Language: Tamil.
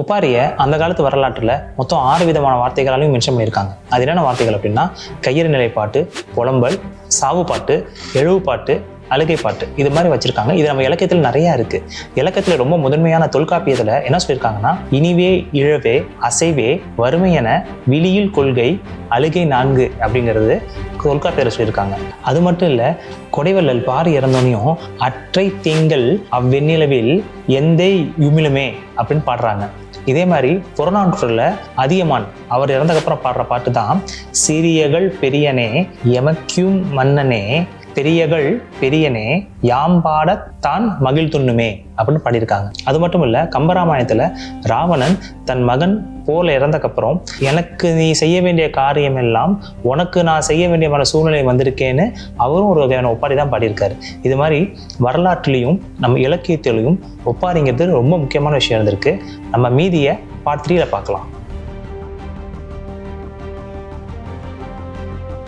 ஒப்பாரியை அந்த காலத்து வரலாற்றில் மொத்தம் ஆறு விதமான வார்த்தைகளாலையும் மென்ஷன் பண்ணியிருக்காங்க. அது என்னென்ன வார்த்தைகள் அப்படின்னா கயிறு நிலைப்பாட்டு புலம்பல் சாவு பாட்டு எழுவு பாட்டு அழுகை பாட்டு இது மாதிரி வச்சிருக்காங்க. இது நம்ம இலக்கியத்தில் நிறைய இருக்கு. இலக்கியத்தில் ரொம்ப முதன்மையான தொல்காப்பியத்தில் என்ன சொல்லியிருக்காங்கன்னா இனிவே இழவே அசைவே வறுமை என விழியில் கொள்கை அழுகை நான்கு அப்படிங்கிறது தொல்காப்பியரை சொல்லியிருக்காங்க. அது மட்டும் இல்லை கொடைவள்ளல் பாரி இறந்தோனையும் அற்றை திங்கள் அவ்வெண்ணிலவில் எந்தை யுமிலுமே அப்படின்னு பாடுறாங்க. இதே மாதிரி புறநானூற்றில் அதியமான் அவர் இறந்தக்கப்புறம் பாடுற பாட்டு தான் சிறியகள் பெரியனே எமக்கியும் மன்னனே பெரியகள் பெரியனே யாம்பாடத்தான் மகிழ் துண்ணுமே அப்படின்னு பாடியிருக்காங்க. அது மட்டும் இல்லை கம்பராமாயணத்தில் ராவணன் தன் மகன் போல இறந்தக்கப்புறம் எனக்கு நீ செய்ய வேண்டிய காரியம் எல்லாம் உனக்கு நான் செய்ய வேண்டியமான சூழ்நிலை வந்திருக்கேன்னு அவரும் ஒரு வகையான ஒப்பாரி தான் பாடியிருக்காரு. இது மாதிரி வரலாற்றுலேயும் நம்ம இலக்கியத்திலையும் ஒப்பாரிங்கிறது ரொம்ப முக்கியமான விஷயம் இருந்திருக்கு. நம்ம மீதியை பார்ட் த்ரீல பார்க்கலாம்.